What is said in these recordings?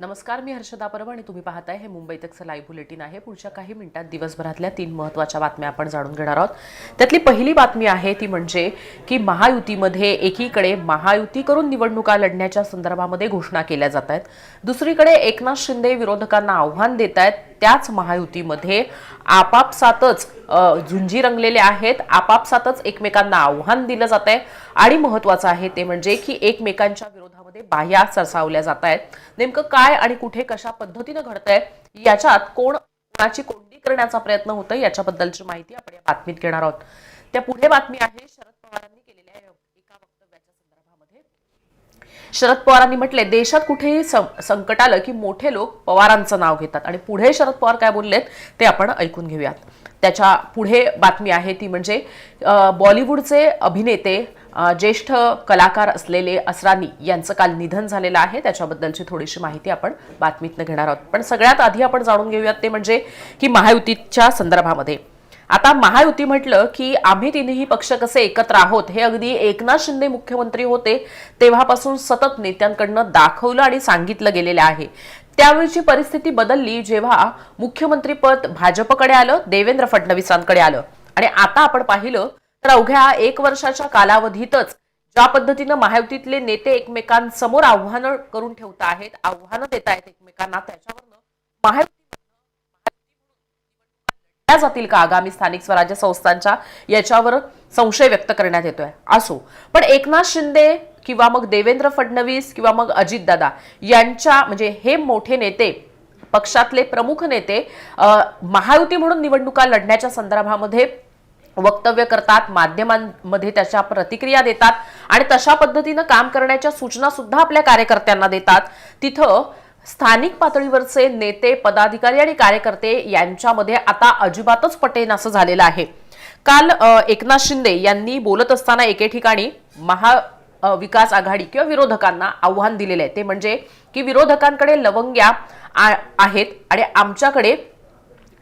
नमस्कार मी हर्षदा परब आणि तुम्ही पाहताय हे मुंबई तकचं लाईव्ह बुलेटिन आहे. पुढच्या काही मिनिटात दिवसभरातल्या तीन महत्त्वाच्या बातम्या आपण जाणून घेणार आहोत. त्यातली पहिली बातमी आहे ती म्हणजे की महायुतीमध्ये एकीकडे महायुती करून निवडणुका लढण्याच्या संदर्भामध्ये घोषणा केल्या जात आहेत. दुसरीकडे एकनाथ शिंदे विरोधकांना आव्हान देत आहेत. त्याच महायुतीमध्ये आपापसातच झुंजी रंगलेले आहेत. आपापसातच एकमेकांना आव्हान दिलं जात आहे. आणि महत्वाचं आहे ते म्हणजे की एकमेकांच्या विरोधामध्ये बाह्या सरसावल्या जात आहेत. नेमकं काय आणि कुठे कशा पद्धतीनं घडतंय? याच्यात कोण कोणाची कोंडी करण्याचा प्रयत्न होतोय? याच्याबद्दलची माहिती आपण या बातमीत घेणार आहोत. त्या पुढे बातमी आहे शरद पवारांनी केलेल्या एका वक्तव्याच्या संदर्भामध्ये. शरद पवारांनी म्हटले देशात कुठेही सं- संकट आलं की मोठे लोक पवारांचं नाव घेतात. आणि पुढे शरद पवार काय बोललेत ते आपण ऐकून घेऊयात. त्याच्या पुढे बातमी आहे ती म्हणजे बॉलिवूडचे अभिनेते ज्येष्ठ कलाकार असलेले असरानी यांचं काल निधन झालेलं आहे. त्याच्याबद्दलची थोडीशी माहिती आपण बातमीतनं घेणार आहोत. पण सगळ्यात आधी आपण जाणून घेऊयात ते म्हणजे की महायुतीच्या संदर्भामध्ये. आता महायुती म्हटलं की आम्ही तिन्ही पक्ष कसे एकत्र आहोत हे अगदी एकनाथ शिंदे मुख्यमंत्री होते तेव्हापासून सतत नेत्यांकडनं दाखवलं आणि सांगितलं गेलेलं आहे. त्यावेळीची परिस्थिती बदलली जेव्हा मुख्यमंत्रीपद भाजपकडे आलं देवेंद्र फडणवीसांकडे आलं. आणि आता आपण पाहिलं तर अवघ्या एक वर्षाच्या कालावधीतच ज्या पद्धतीनं महायुतीतले नेते एकमेकांसमोर आव्हानं करून ठेवत आहेत आव्हानं देत आहेत एकमेकांना त्याच्यावरनं महायुती जातील का आगामी स्थानिक स्वराज्य संस्थांच्या? याच्यावर संशय व्यक्त करण्यात येतोय. असो. पण एकनाथ शिंदे किंवा मग देवेंद्र फडणवीस किंवा मग अजितदादा यांच्या म्हणजे हे मोठे नेते पक्षातले प्रमुख नेते महायुती म्हणून निवडणुका लढण्याच्या संदर्भामध्ये वक्तव्य करतात माध्यमांमध्ये त्याच्या प्रतिक्रिया देतात आणि तशा पद्धतीनं काम करण्याच्या सूचना सुद्धा आपल्या कार्यकर्त्यांना देतात. तिथं स्थानिक पातळीवरचे नेते पदाधिकारी आणि कार्यकर्ते यांच्यामध्ये आता अजिबातच पटेन असं झालेलं आहे. काल एकनाथ शिंदे यांनी बोलत असताना एके ठिकाणी महा विकास आघाडी किंवा विरोधकांना आव्हान दिलेलं आहे. ते म्हणजे की विरोधकांकडे लवंग्या आ- आहेत आणि आमच्याकडे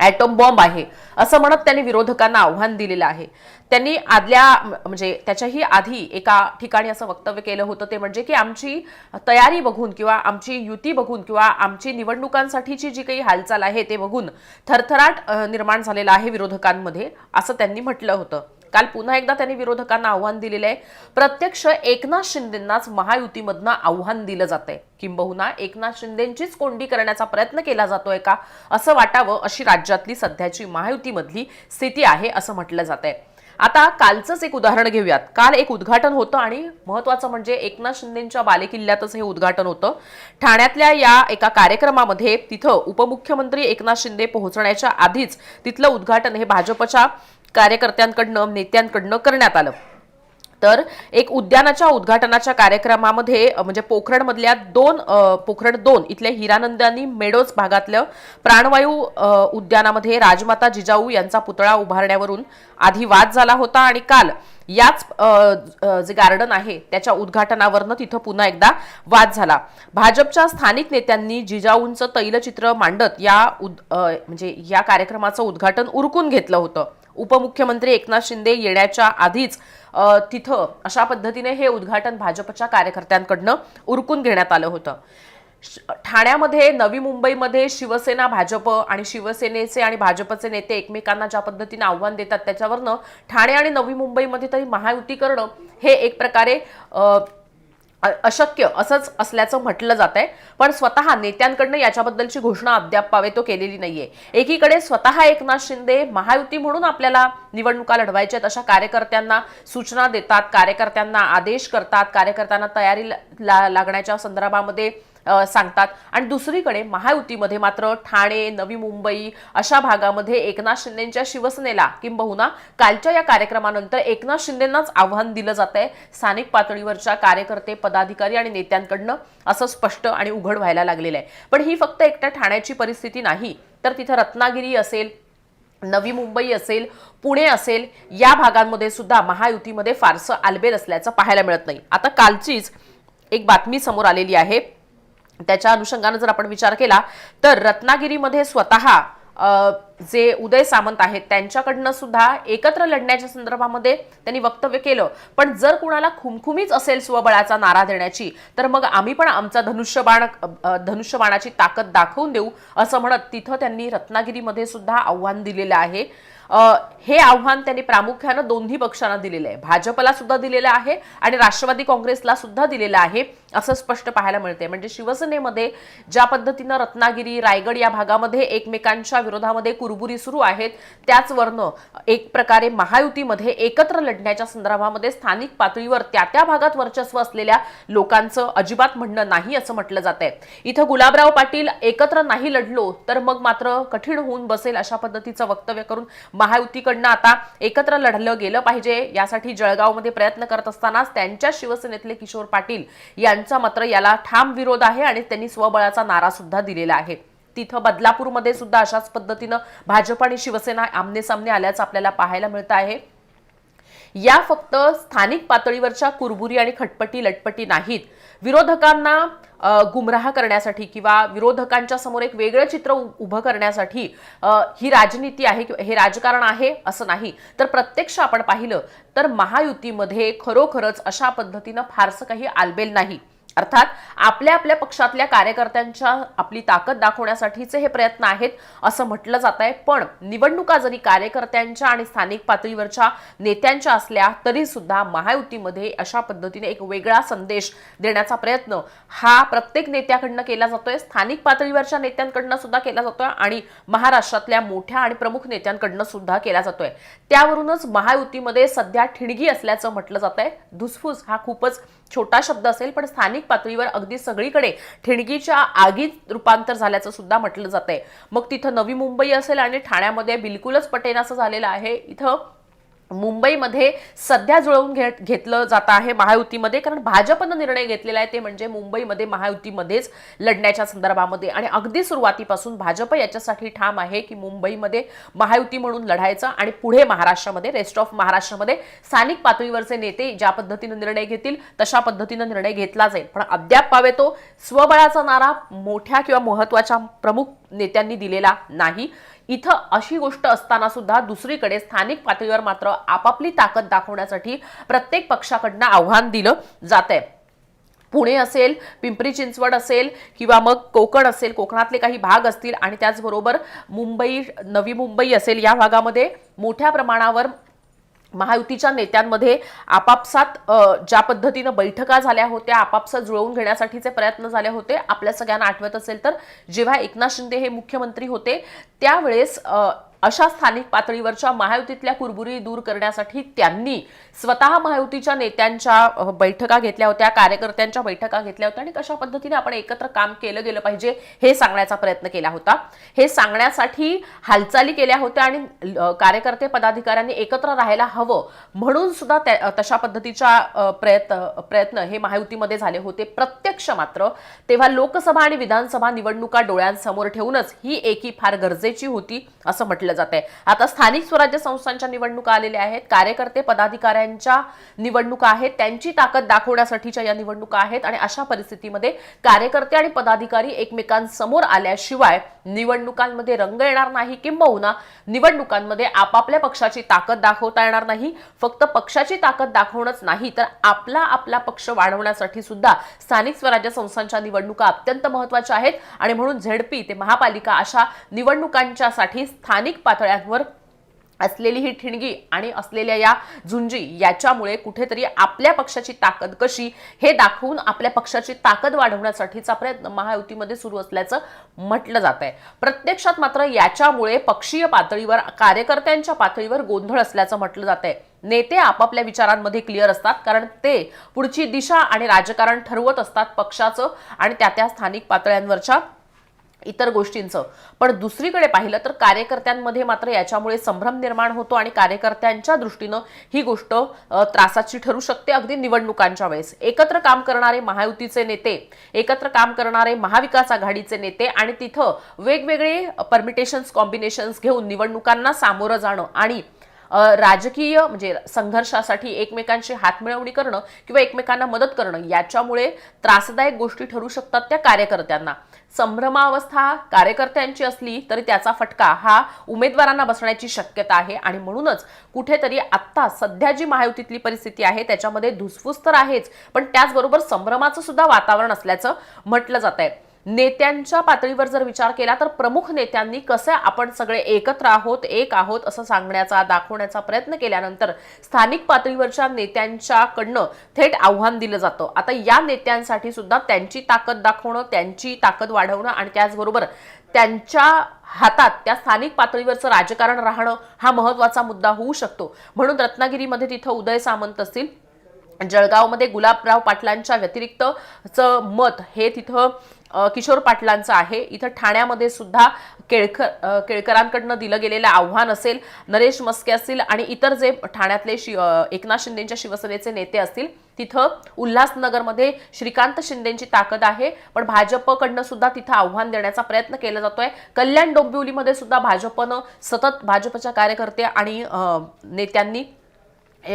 ॲटम बॉम्ब आहे. असं म्हणत त्यांनी विरोधकांना आव्हान दिलेलं आहे. त्यांनी आदल्या म्हणजे त्याच्याही आधी एका ठिकाणी असं वक्तव्य केलं होतं ते म्हणजे की आमची तयारी बघून किंवा आमची युती बघून किंवा आमची निवडणुकांसाठीची जी काही हालचाल आहे ते बघून थरथराट निर्माण झालेला आहे विरोधकांमध्ये असं त्यांनी म्हटलं होतं. काल पुन्हा एकदा त्यांनी विरोधकांना आव्हान दिलेलं आहे. प्रत्यक्ष एकनाथ शिंदेंनाच महायुतीमधनं आव्हान दिलं जात आहे किंबहुना एकनाथ शिंदेंचीच कोंडी करण्याचा प्रयत्न केला जातोय का असं वाटावं अशी राज्यातली सध्याची महायुतीमधली स्थिती आहे असं म्हटलं जात आहे आता कालचंच एक उदाहरण घेऊयात. काल एक उद्घाटन होतं आणि महत्वाचं म्हणजे एकनाथ शिंदेच्या बालेकिल्ल्यातच हे उद्घाटन होतं. ठाण्यातल्या या एका कार्यक्रमामध्ये तिथं उपमुख्यमंत्री एकनाथ शिंदे पोहोचण्याच्या आधीच तिथलं उद्घाटन हे भाजपच्या कार्यकर्त्यांकडनं नेत्यांकडनं करण्यात आलं. तर एक उद्यानाच्या उद्घाटनाच्या कार्यक्रमामध्ये म्हणजे पोखरणमधल्या दोन पोखरण दोन इथल्या हिरानंदानी मेडोज भागातलं प्राणवायू उद्यानामध्ये राजमाता जिजाऊ यांचा पुतळा उभारण्यावरून आधी वाद झाला होता आणि काल याच जे गार्डन आहे त्याच्या उद्घाटनावरनं तिथं पुन्हा एकदा वाद झाला. भाजपच्या स्थानिक नेत्यांनी जिजाऊंचं तैलचित्र मांडत या उद- म्हणजे या कार्यक्रमाचं उद्घाटन उरकून घेतलं होतं. उपमुख्यमंत्री एकनाथ शिंदे येण्याच्या आधीच तिथं अशा पद्धतीने हे उद्घाटन भाजपच्या कार्यकर्त्यांकडनं उरकून घेण्यात आलं होतं. श- ठाण्यामध्ये नवी मुंबईमध्ये शिवसेना भाजप आणि शिवसेनेचे आणि भाजपचे नेते एकमेकांना ज्या पद्धतीने आव्हान देतात त्याच्यावरनं ठाणे आणि नवी मुंबईमध्ये तरी महायुती करणं हे एक प्रकारे अशक्य असंच असल्याचं म्हटलं जात आहे पण स्वतः नेत्यांकडनं याच्याबद्दलची घोषणा अद्याप पावे तो केलेली नाहीये. एकीकडे स्वतः एकनाथ शिंदे महायुती म्हणून आपल्याला निवडणुका लढवायच्या आहेत अशा कार्यकर्त्यांना सूचना देतात कार्यकर्त्यांना आदेश करतात कार्यकर्त्यांना तयारी ला- लागण्याच्या संदर्भामध्ये सांगतात. आणि दुसरीकडे महायुतीमध्ये मात्र ठाणे नवी मुंबई अशा भागामध्ये एकनाथ शिंदेच्या शिवसेनेला किंबहुना कालच्या या कार्यक्रमानंतर एकनाथ शिंदेनाच आव्हान दिलं जात आहे स्थानिक पातळीवरच्या कार्यकर्ते पदाधिकारी आणि नेत्यांकडनं असं स्पष्ट आणि उघड व्हायला लागलेलं आहे. पण ही फक्त एकट्या ठाण्याची परिस्थिती नाही तर तिथं रत्नागिरी असेल नवी मुंबई असेल पुणे असेल या भागांमध्ये सुद्धा महायुतीमध्ये फारसं आलबेल असल्याचं पाहायला मिळत नाही. आता कालचीच एक बातमी समोर आलेली आहे. त्याच्या अनुषंगानं जर आपण विचार केला तर रत्नागिरीमध्ये स्वतः जे उदय सामंत आहेत त्यांच्याकडनं सुद्धा एकत्र लढण्याच्या संदर्भामध्ये त्यांनी वक्तव्य केलं. पण जर कुणाला खुमखुमीच असेल स्वबळाचा नारा देण्याची तर मग आम्ही पण आमचा धनुष्यबाण धनुष्यबाणाची ताकद दाखवून देऊ असं म्हणत तिथं त्यांनी रत्नागिरीमध्ये सुद्धा आव्हान दिलेलं आहे. हे आव्हान त्यांनी प्रामुख्यानं दोन्ही पक्षांना दिलेलं आहे. भाजपला सुद्धा दिलेलं आहे आणि राष्ट्रवादी काँग्रेसला सुद्धा दिलेलं आहे असं स्पष्ट पाहायला मिळते म्हणजे शिवसेनेमध्ये ज्या पद्धतीनं रत्नागिरी रायगड या भागामध्ये एकमेकांच्या विरोधामध्ये कुरबुरी सुरू आहेत त्याचवरनं एक प्रकारे महायुतीमध्ये एकत्र लढण्याच्या संदर्भामध्ये स्थानिक पातळीवर त्या त्या भागात वर्चस्व असलेल्या लोकांचं अजिबात म्हणणं नाही असं म्हटलं जात आहे इथं गुलाबराव पाटील एकत्र नाही लढलो तर मग मात्र कठीण होऊन बसेल अशा पद्धतीचं वक्तव्य करून महायुतीकडनं आता एकत्र लढलं गेलं पाहिजे. यासाठी जळगावमध्ये प्रयत्न करत असतानाच त्यांच्या शिवसेनेतले किशोर पाटील यांचा मात्र याला ठाम विरोध आहे आणि त्यांनी स्वबळाचा नारा सुद्धा दिलेला आहे. तिथं बदलापूरमध्ये सुद्धा अशाच पद्धतीनं भाजप आणि शिवसेना आमने सामने आल्याचं आपल्याला पाहायला मिळतं आहे. या फक्त स्थानिक पातळीवरच्या कुरबुरी आणि खटपटी लटपटी नाहीत. विरोधकांना गुमराह करण्यासाठी किंवा विरोधकांच्या समोर एक वेगळं चित्र उ- उभं करण्यासाठी ही राजनीती आहे किंवा हे राजकारण आहे असं नाही. तर प्रत्यक्ष आपण पाहिलं तर महायुतीमध्ये खरोखरच अशा पद्धतीनं फारसं काही आलबेल नाही. अर्थात आपल्या आपल्या पक्षातल्या कार्यकर्त्यांच्या आपली ताकद दाखवण्यासाठीचे हे प्रयत्न आहेत असं म्हटलं जात आहे. पण निवडणुका जरी कार्यकर्त्यांच्या आणि स्थानिक पातळीवरच्या नेत्यांच्या असल्या तरी सुद्धा महायुतीमध्ये अशा पद्धतीने एक वेगळा संदेश देण्याचा प्रयत्न हा प्रत्येक नेत्याकडनं केला जातोय. स्थानिक पातळीवरच्या नेत्यांकडनं सुद्धा केला जातोय आणि महाराष्ट्रातल्या मोठ्या आणि प्रमुख नेत्यांकडनं सुद्धा केला जातोय. त्यावरूनच महायुतीमध्ये सध्या ठिणगी असल्याचं म्हटलं जात आहे धुसफूस हा खूपच छोटा शब्द असेल पण स्थानिक पातळीवर अगदी सगळीकडे ठिणगीच्या आगीत रूपांतर झाल्याचं सुद्धा म्हटलं जात आहे मग तिथं नवी मुंबई असेल आणि ठाण्यामध्ये बिलकुलच पटेनासं झालेलं आहे. इथं मुंबईमध्ये सध्या जुळवून घेत घेतलं जात आहे महायुतीमध्ये कारण भाजपनं निर्णय घेतलेला आहे ते म्हणजे मुंबईमध्ये महायुतीमध्येच लढण्याच्या संदर्भामध्ये. आणि अगदी सुरुवातीपासून भाजप याच्यासाठी ठाम आहे की मुंबईमध्ये महायुती म्हणून लढायचं आणि पुढे महाराष्ट्रामध्ये रेस्ट ऑफ महाराष्ट्रामध्ये स्थानिक पातळीवरचे नेते ज्या पद्धतीनं निर्णय घेतील तशा पद्धतीनं निर्णय घेतला जाईल. पण अद्याप पावे तो स्वबळाचा नारा मोठ्या किंवा महत्त्वाच्या प्रमुख नेत्यांनी दिलेला नाही. इथं अशी गोष्ट असताना सुद्धा दुसरीकडे स्थानिक पातळीवर मात्र आपापली ताकद दाखवण्यासाठी प्रत्येक पक्षाकडनं आव्हान दिलं जात आहे पुणे असेल पिंपरी चिंचवड असेल किंवा मग कोकण असेल कोकणातले काही भाग असतील आणि त्याचबरोबर मुंबई नवी मुंबई असेल या भागामध्ये मोठ्या प्रमाणावर महायुतीच्या नेत्यांमध्ये आपापसात ज्या पद्धतीनं बैठका झाल्या होत्या आपापसात जुळवून घेण्यासाठीचे प्रयत्न झाले होते आपल्या सगळ्यांना आठवत असेल तर जेव्हा एकनाथ शिंदे हे मुख्यमंत्री होते त्यावेळेस अशा स्थानिक पातळीवरच्या महायुतीतल्या कुरबुरी दूर करण्यासाठी त्यांनी स्वतः महायुतीच्या नेत्यांच्या बैठका घेतल्या होत्या कार्यकर्त्यांच्या बैठका घेतल्या होत्या आणि कशा पद्धतीने आपण एकत्र काम केलं गेलं पाहिजे हे सांगण्याचा प्रयत्न केला होता. हे सांगण्यासाठी हालचाली केल्या होत्या आणि कार्यकर्ते पदाधिकाऱ्यांनी एकत्र राहायला हवं म्हणून सुद्धा त्या- तशा पद्धतीच्या प्रयत्न प्रयत्न हे महायुतीमध्ये झाले होते. प्रत्यक्ष मात्र तेव्हा लोकसभा आणि विधानसभा निवडणुका डोळ्यांसमोर ठेवूनच ही एकी फार गरजेची होती असं म्हटलं जात आहे आता स्थानिक स्वराज्य संस्थांच्या निवडणुका आलेल्या आहेत. कार्यकर्ते पदाधिकाऱ्यांच्या निवडणुका आहेत. त्यांची ताकद दाखवण्यासाठीच्या या निवडणुका आहेत आणि अशा परिस्थितीमध्ये कार्यकर्ते आणि पदाधिकारी एकमेकांसमोर आल्याशिवाय निवडणुकांमध्ये रंग येणार नाही किंबहुना निवडणुकांमध्ये आपापल्या पक्षाची ताकद दाखवता येणार नाही. फक्त पक्षाची ताकद दाखवणंच नाही तर आपला आपला पक्ष वाढवण्यासाठी सुद्धा स्थानिक स्वराज्य संस्थांच्या निवडणुका अत्यंत महत्त्वाच्या आहेत. आणि म्हणून झेडपी ते महापालिका अशा निवडणुकांच्यासाठी स्थानिक पातळ्यांवर असलेली ही ठिणगी आणि असलेल्या या झुंजी याच्यामुळे कुठेतरी आपल्या पक्षाची ताकद कशी हे दाखवून आपल्या पक्षाची ताकद वाढवण्यासाठीचा प्रयत्न महायुतीमध्ये सुरू असल्याचं म्हटलं जात आहे. प्रत्यक्षात मात्र याच्यामुळे पक्षीय पातळीवर कार्यकर्त्यांच्या पातळीवर गोंधळ असल्याचं म्हटलं जात आहे. नेते आपापल्या विचारांमध्ये क्लिअर असतात कारण ते पुढची दिशा आणि राजकारण ठरवत असतात पक्षाचं आणि त्या त्या स्थानिक पातळ्यांवरच्या इतर गोष्टींचं. पण दुसरीकडे पाहिलं तर कार्यकर्त्यांमध्ये मात्र याच्यामुळे संभ्रम निर्माण होतो आणि कार्यकर्त्यांच्या दृष्टीनं ही गोष्ट त्रासाची ठरू शकते अगदी निवडणुकांच्या वेळेस. एकत्र काम करणारे महायुतीचे नेते एकत्र काम करणारे महाविकास आघाडीचे नेते आणि तिथं वेगवेगळे परमिटेशन्स कॉम्बिनेशन्स घेऊन निवडणुकांना सामोरं जाणं आणि राजकीय म्हणजे संघर्षासाठी एकमेकांशी हातमिळवणी करणं किंवा एकमेकांना मदत करणं याच्यामुळे त्रासदायक गोष्टी ठरू शकतात त्या कार्यकर्त्यांना. संभ्रमावस्था कार्यकर्त्यांची असली तरी त्याचा फटका हा उमेदवारांना बसण्याची शक्यता आहे. आणि म्हणूनच कुठेतरी आत्ता सध्या जी महायुतीतली परिस्थिती आहे त्याच्यामध्ये धुसफूस तर आहेच पण त्याचबरोबर संभ्रमाचं सुद्धा वातावरण असल्याचं म्हटलं जात आहे नेत्यांच्या पातळीवर जर विचार केला तर प्रमुख नेत्यांनी कसं आपण सगळे एकत्र आहोत एक आहोत असं सांगण्याचा दाखवण्याचा प्रयत्न केल्यानंतर स्थानिक पातळीवरच्या नेत्यांच्याकडनं थेट आव्हान दिलं जातं. आता या नेत्यांसाठी सुद्धा त्यांची ताकद दाखवणं त्यांची ताकद वाढवणं आणि त्याचबरोबर त्यांच्या हातात त्या स्थानिक पातळीवरचं राजकारण राहणं हा महत्त्वाचा मुद्दा होऊ शकतो. म्हणून रत्नागिरीमध्ये तिथं उदय सामंत असतील. जळगावमध्ये गुलाबराव पाटलांच्या व्यतिरिक्तचं मत हे तिथं किशोर पाटलांचं आहे. इथं ठाण्यामध्ये सुद्धा केळकर केळकरांकडनं दिलं गेलेलं आव्हान असेल नरेश मस्के असतील आणि इतर जे ठाण्यातले शि एकनाथ शिंदेंच्या शिवसेनेचे नेते असतील तिथं उल्हासनगरमध्ये श्रीकांत शिंदेंची ताकद आहे. पण भाजपकडनं सुद्धा तिथं आव्हान देण्याचा प्रयत्न केला जातोय. कल्याण डोंबिवलीमध्ये सुद्धा भाजपनं सतत भाजपच्या कार्यकर्ते आणि नेत्यांनी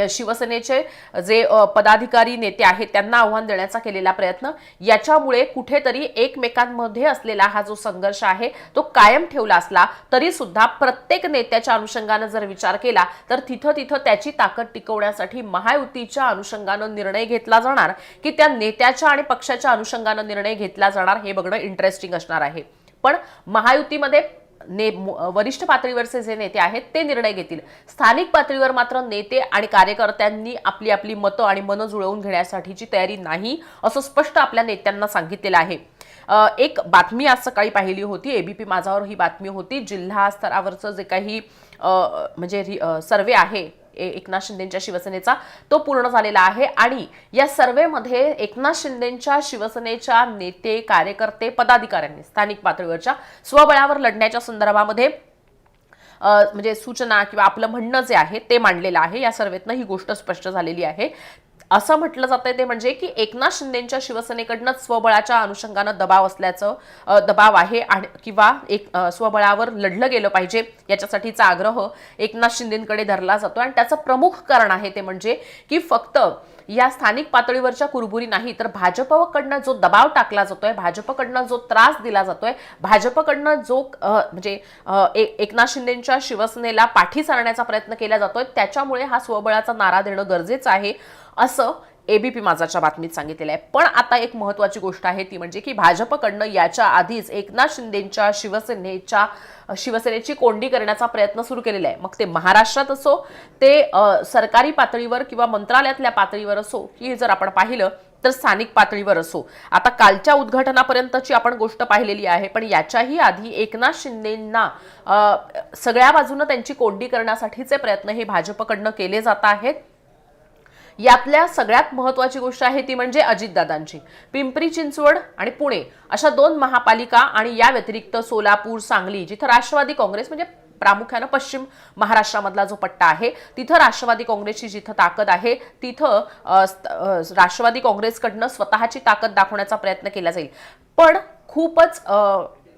शिवसेनेचे जे पदाधिकारी नेते आहेत त्यांना आव्हान देण्याचा केलेला प्रयत्न याच्यामुळे कुठेतरी एकमेकांमध्ये असलेला हा जो संघर्ष आहे तो कायम ठेवला असला तरी सुद्धा प्रत्येक नेत्याच्या अनुषंगानं जर विचार केला तर तिथं तिथं त्याची ताकद टिकवण्यासाठी महायुतीच्या अनुषंगानं निर्णय घेतला जाणार की त्या नेत्याच्या आणि पक्षाच्या अनुषंगानं निर्णय घेतला जाणार हे बघणं इंटरेस्टिंग असणार आहे. पण महायुतीमध्ये ने वरिष्ठ पातळीवरचे जे नेते आहेत ते निर्णय घेतील. स्थानिक पातळीवर मात्र नेते आणि कार्यकर्त्यांनी आपली आपली मतं आणि मनं जुळवून घेण्यासाठीची तयारी नाही असं स्पष्ट आपल्या नेत्यांना सांगितलेलं आहे. एक बातमी आज सकाळी पाहिली होती. एबीपी माझावर ही बातमी होती. जिल्हा स्तरावरचं जे काही म्हणजे सर्वे आहे एकनाथ शिंदेच्या शिवसेनेचा तो पूर्ण झालेला आहे. आणि या सर्वेमध्ये एकनाथ शिंदेच्या शिवसेनेच्या नेते कार्यकर्ते पदाधिकाऱ्यांनी स्थानिक पातळीवरच्या स्वबळावर लढण्याच्या संदर्भामध्ये म्हणजे सूचना किंवा आपलं म्हणणं जे आहे ते मांडलेलं आहे. या सर्वेतनं ही गोष्ट स्पष्ट झालेली आहे. असं म्हटलं जातंय ते म्हणजे की एकनाथ शिंदेच्या शिवसेनेकडनं स्वबळाच्या अनुषंगानं दबाव असल्याचं दबाव आहे आणि किंवा एक स्वबळावर लढलं गेलं पाहिजे याच्यासाठीचा आग्रह एकनाथ शिंदेकडे धरला जातो आणि त्याचं प्रमुख कारण आहे ते म्हणजे की फक्त या स्थानिक पातळीवरच्या कुरबुरी नाही तर भाजपकडनं जो दबाव टाकला जातोय भाजपकडनं जो त्रास दिला जातोय भाजपकडनं जो म्हणजे एकनाथ शिंदेच्या शिवसेनेला पाठी सारण्याचा प्रयत्न केला जातोय त्याच्यामुळे हा स्वबळाचा नारा देणं गरजेचं आहे. असं एबीपी माझाच्या बातमीत सांगितलेलं आहे. पण आता एक महत्वाची गोष्ट आहे ती म्हणजे की भाजपकडनं याच्या आधीच एकनाथ शिंदेच्या शिवसेनेच्या शिवसेनेची कोंडी करण्याचा प्रयत्न सुरू केलेला आहे. मग ते महाराष्ट्रात असो ते सरकारी पातळीवर किंवा मंत्रालयातल्या पातळीवर असो की जर आपण पाहिलं तर स्थानिक पातळीवर असो. आता कालच्या उद्घाटनापर्यंतची आपण गोष्ट पाहिलेली आहे पण याच्याही आधी एकनाथ शिंदेंना सगळ्या बाजूनं त्यांची कोंडी करण्यासाठीचे प्रयत्न हे भाजपकडनं केले जात आहेत. यातल्या सगळ्यात महत्वाची गोष्ट आहे ती म्हणजे अजितदादांची. पिंपरी चिंचवड आणि पुणे अशा दोन महापालिका आणि या व्यतिरिक्त सोलापूर सांगली जिथं राष्ट्रवादी काँग्रेस म्हणजे प्रामुख्यानं पश्चिम महाराष्ट्रामधला जो पट्टा आहे तिथं राष्ट्रवादी काँग्रेसची जिथं ताकद आहे तिथं राष्ट्रवादी काँग्रेसकडनं स्वतःची ताकद दाखवण्याचा प्रयत्न केला जाईल. पण खूपच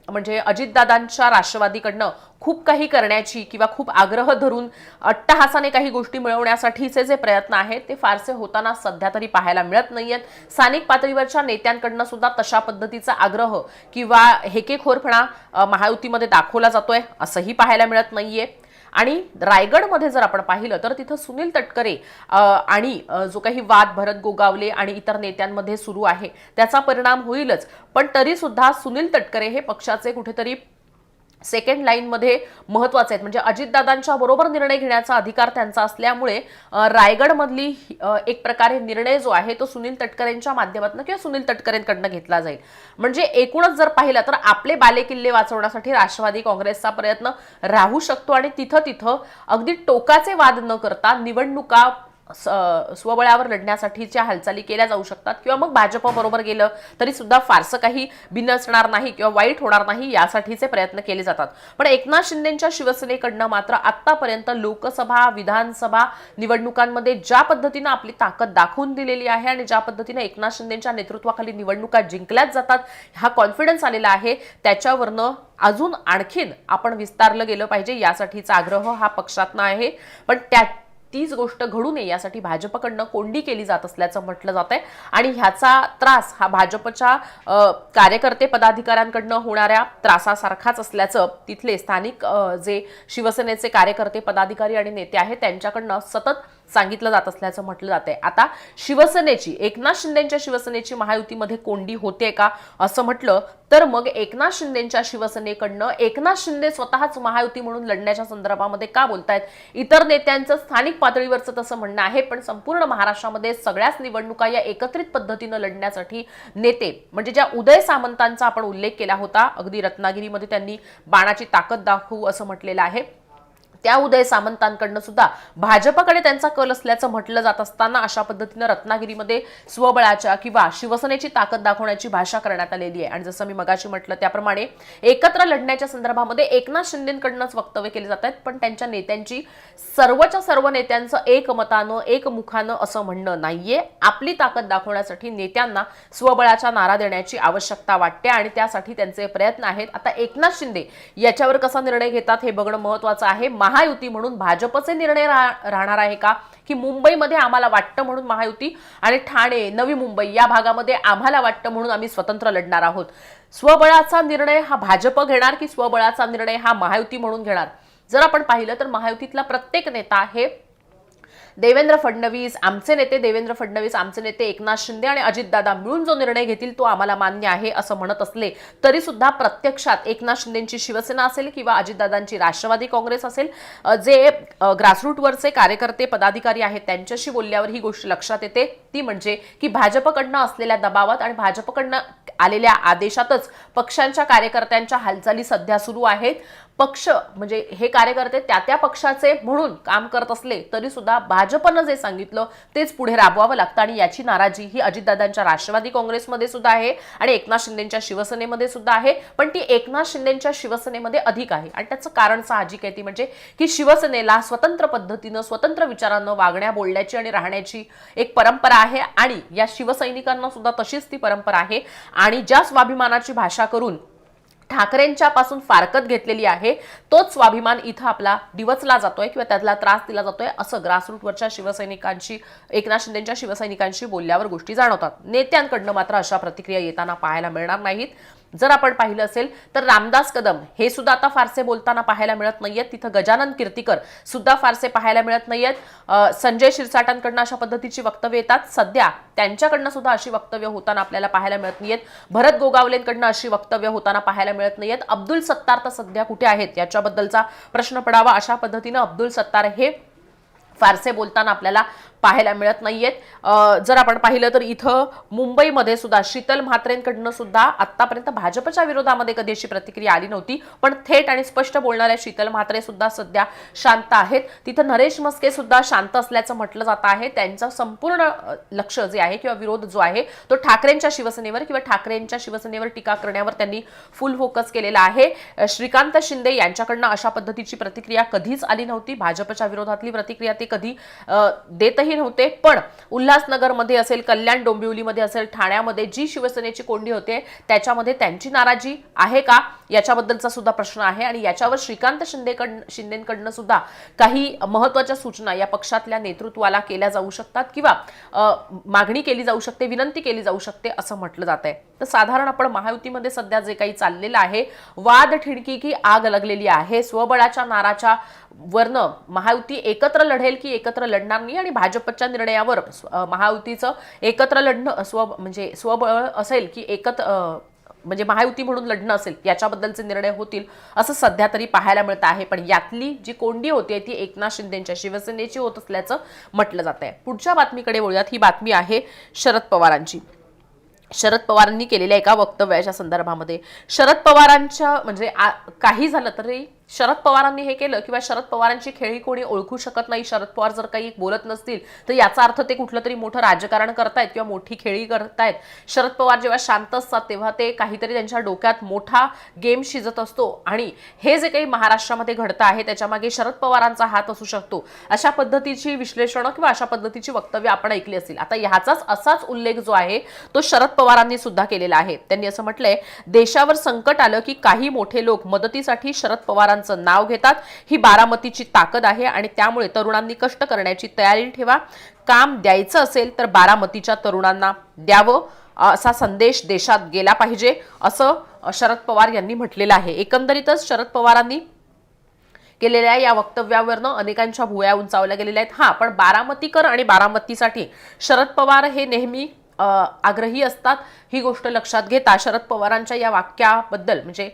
म्हणजे अजितदादांच्या राष्ट्रवादीकडनं खूप काही करण्याची किंवा खूप आग्रह धरून अट्टहासाने काही गोष्टी मिळवण्यासाठीचे जे प्रयत्न आहेत ते फारसे होताना सध्या तरी पाहायला मिळत नाही आहेत स्थानिक पातळीवरच्या नेत्यांकडनं सुद्धा तशा पद्धतीचा आग्रह किंवा हेकेखोरपणा महायुतीमध्ये दाखवला जातोय असंही पाहायला मिळत नाहीये. आणि रायगडमध्ये जर आपण पाहिलं तर तिथं सुनील तटकरे आणि जो काही वाद भरत गोगावले आणि इतर नेत्यांमध्ये सुरू आहे त्याचा परिणाम होईलच. पण तरीसुद्धा सुनील तटकरे हे पक्षाचे कुठेतरी सेकंड लाईनमध्ये महत्त्वाचे आहेत. म्हणजे अजितदादांच्या बरोबर निर्णय घेण्याचा अधिकार त्यांचा असल्यामुळे रायगडमधली एक प्रकारे निर्णय जो आहे तो सुनील तटकरेंच्या माध्यमातून किंवा सुनील तटकरेंकडनं घेतला जाईल. म्हणजे एकूणच जर पाहिलं तर आपले बालेकिल्ले वाचवण्यासाठी राष्ट्रवादी काँग्रेसचा प्रयत्न राहू शकतो आणि तिथं तिथं अगदी टोकाचे वाद न करता निवडणुका स्वबळावर लढण्यासाठीच्या हालचाली केल्या जाऊ शकतात किंवा मग भाजपबरोबर गेलं तरी सुद्धा फारसं काही भिन्न असणार नाही किंवा वाईट होणार नाही यासाठीचे प्रयत्न केले जातात. पण एकनाथ शिंदेच्या शिवसेनेकडनं मात्र आतापर्यंत लोकसभा विधानसभा निवडणुकांमध्ये ज्या पद्धतीनं आपली ताकद दाखवून दिलेली आहे आणि ज्या पद्धतीनं एकनाथ शिंदेच्या नेतृत्वाखाली निवडणुका जिंकल्याच जातात हा कॉन्फिडन्स आलेला आहे. त्याच्यावरनं अजून आणखीन आपण विस्तारलं गेलं पाहिजे यासाठीचा आग्रह हा पक्षातनं आहे. पण त्या तीच गोष्ट घडू नये यासाठी भाजपकडनं कोंडी केली जात असल्याचं म्हटलं जात आहे आणि ह्याचा त्रास हा भाजपच्या कार्यकर्ते पदाधिकाऱ्यांकडनं होणाऱ्या त्रासासारखाच असल्याचं तिथले स्थानिक जे शिवसेनेचे कार्यकर्ते पदाधिकारी आणि नेते आहेत त्यांच्याकडनं सतत सांगितलं जात असल्याचं म्हटलं जात आहे आता शिवसेनेची एकनाथ शिंदेच्या शिवसेनेची महायुतीमध्ये कोंडी होते का असं म्हटलं तर मग एकनाथ शिंदेच्या शिवसेनेकडनं एकनाथ शिंदे स्वतःच महायुती म्हणून लढण्याच्या संदर्भामध्ये का बोलतायत? इतर नेत्यांचं स्थानिक पातळीवरचं तसं म्हणणं आहे पण संपूर्ण महाराष्ट्रामध्ये सगळ्याच निवडणुका या एकत्रित पद्धतीनं लढण्यासाठी नेते म्हणजे ज्या उदय सामंतांचा आपण उल्लेख केला होता अगदी रत्नागिरीमध्ये त्यांनी बाणाची ताकद दाखवू असं म्हटलेलं आहे. त्या उदय सामंतांकडनं सुद्धा भाजपकडे त्यांचा कल असल्याचं म्हटलं जात असताना अशा पद्धतीनं रत्नागिरीमध्ये स्वबळाच्या किंवा शिवसेनेची ताकद दाखवण्याची भाषा करण्यात आलेली आहे. आणि जसं मी मगाशी म्हटलं त्याप्रमाणे एकत्र लढण्याच्या संदर्भामध्ये एकनाथ शिंदेकडनंच वक्तव्य केले जात आहेत. पण त्यांच्या नेत्यांची सर्वच्या सर्व नेत्यांचं एकमतानं एकमुखानं असं म्हणणं नाहीये. आपली ताकद दाखवण्यासाठी नेत्यांना स्वबळाचा नारा देण्याची आवश्यकता वाटते आणि त्यासाठी त्यांचे प्रयत्न आहेत. आता एकनाथ शिंदे याच्यावर कसा निर्णय घेतात हे बघणं महत्वाचं आहे. महायुती म्हणून भाजपचे निर्णय रा- राहणार आहे का? की मुंबईमध्ये आम्हाला वाटतं म्हणून महायुती आणि ठाणे नवी मुंबई या भागामध्ये आम्हाला वाटतं म्हणून आम्ही स्वतंत्र लढणार आहोत. स्वबळाचा निर्णय हा भाजप घेणार की स्वबळाचा निर्णय हा महायुती म्हणून घेणार? जर आपण पाहिलं तर महायुतीतला प्रत्येक नेता हे देवेंद्र फडणवीस आमचे नेते देवेंद्र फडणवीस आमचे नेते एकनाथ शिंदे आणि अजितदादा मिळून जो निर्णय घेतील तो आम्हाला मान्य आहे असं म्हणत असले तरी सुद्धा प्रत्यक्षात एकनाथ शिंदेची शिवसेना असेल किंवा अजितदादांची राष्ट्रवादी काँग्रेस असेल जे ग्रासरूटवरचे कार्यकर्ते पदाधिकारी आहेत त्यांच्याशी बोलल्यावर ही गोष्ट लक्षात येते. ती म्हणजे की भाजपकडनं असलेल्या दबावात आणि भाजपकडनं आलेल्या आदेशातच पक्षांच्या कार्यकर्त्यांच्या हालचाली सध्या सुरू आहेत. पक्ष म्हणजे हे कार्यकर्ते त्या त्या पक्षाचे म्हणून काम करत असले तरी सुद्धा भाजपनं जे सांगितलं तेच पुढे राबवावं लागतं. आणि याची नाराजी ही अजितदादांच्या राष्ट्रवादी काँग्रेसमध्ये सुद्धा आहे आणि एकनाथ शिंदेच्या शिवसेनेमध्ये सुद्धा आहे. पण ती एकनाथ शिंदेच्या शिवसेनेमध्ये अधिक आहे. आणि त्याचं कारण साहजिक आहे ती म्हणजे की शिवसेनेला स्वतंत्र पद्धतीनं स्वतंत्र विचारांना वागण्या बोलण्याची आणि राहण्याची एक परंपरा आहे. आणि या शिवसैनिकांना सुद्धा तशीच ती परंपरा आहे. आणि ज्या स्वाभिमानाची भाषा करून ठाकरेंच्या पासून फारकत घेतलेली आहे तोच स्वाभिमान इथं आपला डिवचला जातोय किंवा त्यातला त्रास दिला जातोय असं ग्रासरूटवरच्या शिवसैनिकांशी एकनाथ शिंदेच्या शिवसैनिकांशी बोलल्यावर गोष्टी जाणवतात. नेत्यांकडनं मात्र अशा प्रतिक्रिया येताना पाहायला मिळणार नाहीत. जर आपण पाहिलं असेल तर रामदास कदम हे सुद्धा आता फारसे बोलताना पाहायला मिळत नाहीयेत. तिथं गजानन कीर्तीकर सुद्धा फारसे पाहायला मिळत नाहीयेत. संजय शिरसाटांकडनं अशा पद्धतीची वक्तव्य येतात. सध्या त्यांच्याकडनं सुद्धा अशी वक्तव्य होताना आपल्याला पाहायला मिळत नाहीयेत. भरत गोगावलेंकडनं अशी वक्तव्य होताना पाहायला मिळत नाहीयेत. अब्दुल सत्तार तर सध्या कुठे आहेत? याच्याबद्दलचा प्रश्न पडावा अशा पद्धतीनं अब्दुल सत्तार हे फारसे बोलताना आपल्याला पाहायला मिळत नाहीयेत. जर आपण पाहिलं तर इथं मुंबईमध्ये सुद्धा शीतल म्हात्रेंकडनं सुद्धा आतापर्यंत भाजपच्या विरोधामध्ये कधी अशी प्रतिक्रिया आली नव्हती पण थेट आणि स्पष्ट बोलणाऱ्या शीतल म्हात्रे सुद्धा सध्या शांत आहेत. तिथं नरेश मस्के सुद्धा शांत असल्याचं म्हटलं जात आहे. त्यांचं संपूर्ण लक्ष जे आहे किंवा विरोध जो आहे तो ठाकरेंच्या शिवसेनेवर किंवा ठाकरेंच्या शिवसेनेवर टीका करण्यावर त्यांनी फुल फोकस केलेला आहे. श्रीकांत शिंदे यांच्याकडनं अशा पद्धतीची प्रतिक्रिया कधीच आली नव्हती. भाजपच्या विरोधातली प्रतिक्रिया ते कधी देतही नव्हते. पण उल्हासनगरमध्ये असेल कल्याण डोंबिवलीमध्ये असेल ठाण्यामध्ये जी शिवसेनेची कोंडी होते त्याच्यामध्ये त्यांची नाराजी आहे का? याच्याबद्दलचा सुद्धा प्रश्न आहे. आणि याच्यावर श्रीकांत शिंदेकडनं शिंदेकडनं सुद्धा काही महत्त्वाच्या सूचना या पक्षातल्या नेतृत्वाला केल्या जाऊ शकतात किंवा मागणी केली जाऊ शकते विनंती केली जाऊ शकते असं म्हटलं जात आहे तर साधारण आपण महायुतीमध्ये सध्या जे काही चाललेलं आहे वाद ठिणकी की आग लागलेली आहे स्वबळाच्या नाराच्या वरनं महायुती एकत्र लढेल की एकत्र लढणार नाही आणि भाजपच्या निर्णयावर स्व- महायुतीचं एकत्र लढणं स्व म्हणजे स्वबळ असेल की एकत्र म्हणजे महायुती म्हणून लढणं असेल याच्याबद्दलचे निर्णय होतील असं सध्या तरी पाहायला मिळत आहे. पण यातली जी कोंडी होती ती एकनाथ शिंदेच्या शिवसेनेची होत असल्याचं म्हटलं जात आहे पुढच्या बातमीकडे वळूयात. ही बातमी आहे शरद पवारांची. शरद पवारांनी केलेल्या एका वक्तव्याच्या संदर्भामध्ये. शरद पवारांच्या म्हणजे आ- काही झालं तरी शरद पवारांनी हे केलं किंवा शरद पवारांची खेळी कोणी ओळखू शकत नाही शरद पवार जर काही बोलत नसतील तर याचा अर्थ ते कुठलं तरी मोठं राजकारण करतायत किंवा मोठी खेळी करतायत. शरद पवार जेव्हा शांत असतात तेव्हा ते काहीतरी त्यांच्या डोक्यात मोठा गेम शिजत असतो. आणि हे जे काही महाराष्ट्रामध्ये घडतं आहे त्याच्यामागे शरद पवारांचा हात असू शकतो. अशा पद्धतीची विश्लेषणं किंवा अशा पद्धतीची वक्तव्य आपण ऐकली असतील. आता ह्याचाच असाच उल्लेख जो आहे तो शरद पवारांनी सुद्धा केलेला आहे. त्यांनी असं म्हटलंय देशावर संकट आलं की काही मोठे लोक मदतीसाठी शरद पवारांचं नाव घेतात. ही बारामतीची ताकद आहे आणि त्यामुळे तरुणांनी कष्ट करण्याची तयारी ठेवा. काम द्यायचं असेल तर बारामतीच्या तरुणांना द्यावं. असा संदेश देशात गेला पाहिजे असं शरद पवार यांनी म्हटलेलं आहे. एकंदरीतच शरद पवारांनी केलेल्या या वक्तव्यावरनं अनेकांच्या भुया उंचावल्या गेलेल्या आहेत. हां पण बारामतीकर आणि बारामतीसाठी शरद पवार हे नेहमी आग्रही असतात. ही गोष्ट लक्षात घेता शरद पवारांच्या या वाक्याबद्दल म्हणजे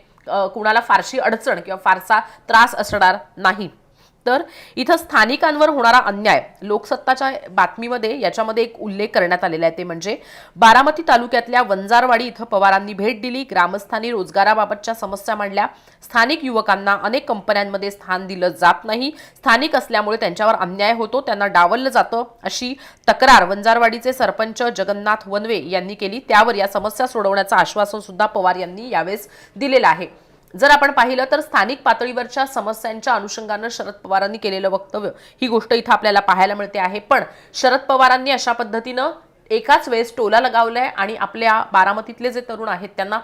कुणाला फारशी अडचण किंवा फारसा त्रास असणार नाही. तर इथं स्थानिकांवर होणारा अन्याय लोकसत्ताच्या बातमीमध्ये याच्यामध्ये एक उल्लेख करण्यात आलेला आहे. ते म्हणजे बारामती तालुक्यातल्या वंजारवाडी इथं पवारांनी भेट दिली ग्रामस्थांनी रोजगाराबाबतच्या समस्या मांडल्या स्थानिक युवकांना अनेक कंपन्यांमध्ये स्थान दिलं जात नाही स्थानिक असल्यामुळे त्यांच्यावर अन्याय होतो त्यांना डावललं जातं अशी तक्रार वंजारवाडीचे सरपंच जगन्नाथ वनवे यांनी केली. त्यावर या समस्या सोडवण्याचं आश्वासन सुद्धा पवार यांनी यावेळेस दिलेलं आहे. जर आपण पाहिलं तर स्थानिक पातळीवरच्या समस्यांच्या अनुषंगानं शरद पवारांनी केलेलं वक्तव्य ही गोष्ट इथं आपल्याला पाहायला मिळते आहे. पण शरद पवारांनी अशा पद्धतीनं एकाच वेळेस टोला लगावलाय आणि आपल्या बारामतीतले जे तरुण आहेत त्यांना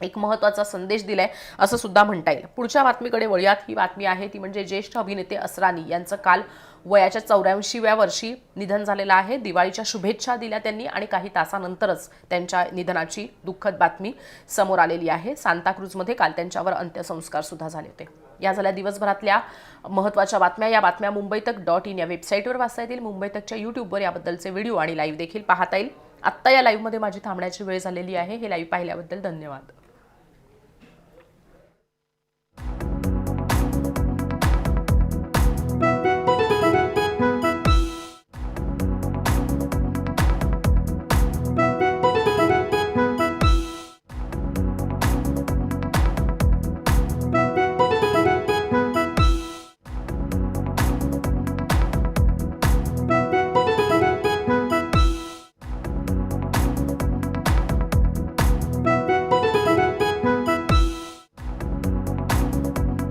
एक महत्त्वाचा संदेश दिलाय असं सुद्धा म्हणता येईल. पुढच्या बातमीकडे वळूयात. ही बातमी आहे ती म्हणजे ज्येष्ठ अभिनेते असरानी यांचं काल वयाच्या चौऱ्याऐंशीव्या वर्षी निधन झालेलं आहे. दिवाळीच्या शुभेच्छा दिल्या त्यांनी आणि काही तासानंतरच त्यांच्या निधनाची दुःखद बातमी समोर आलेली आहे. सांताक्रूजमध्ये काल त्यांच्यावर अंत्यसंस्कार सुद्धा झाले होते. या झाल्या दिवसभरातल्या महत्त्वाच्या बातम्या या बातम्या मुंबई तक डॉट इन या वेबसाईटवर वाचता येतील. मुंबई तकच्या यूट्यूबवर याबद्दलचे व्हिडिओ आणि लाईव्ह देखील पाहता येईल. आत्ता या लाईव्हमध्ये माझी थांबण्याची वेळ झालेली आहे. हे लाईव्ह पाहिल्याबद्दल धन्यवाद.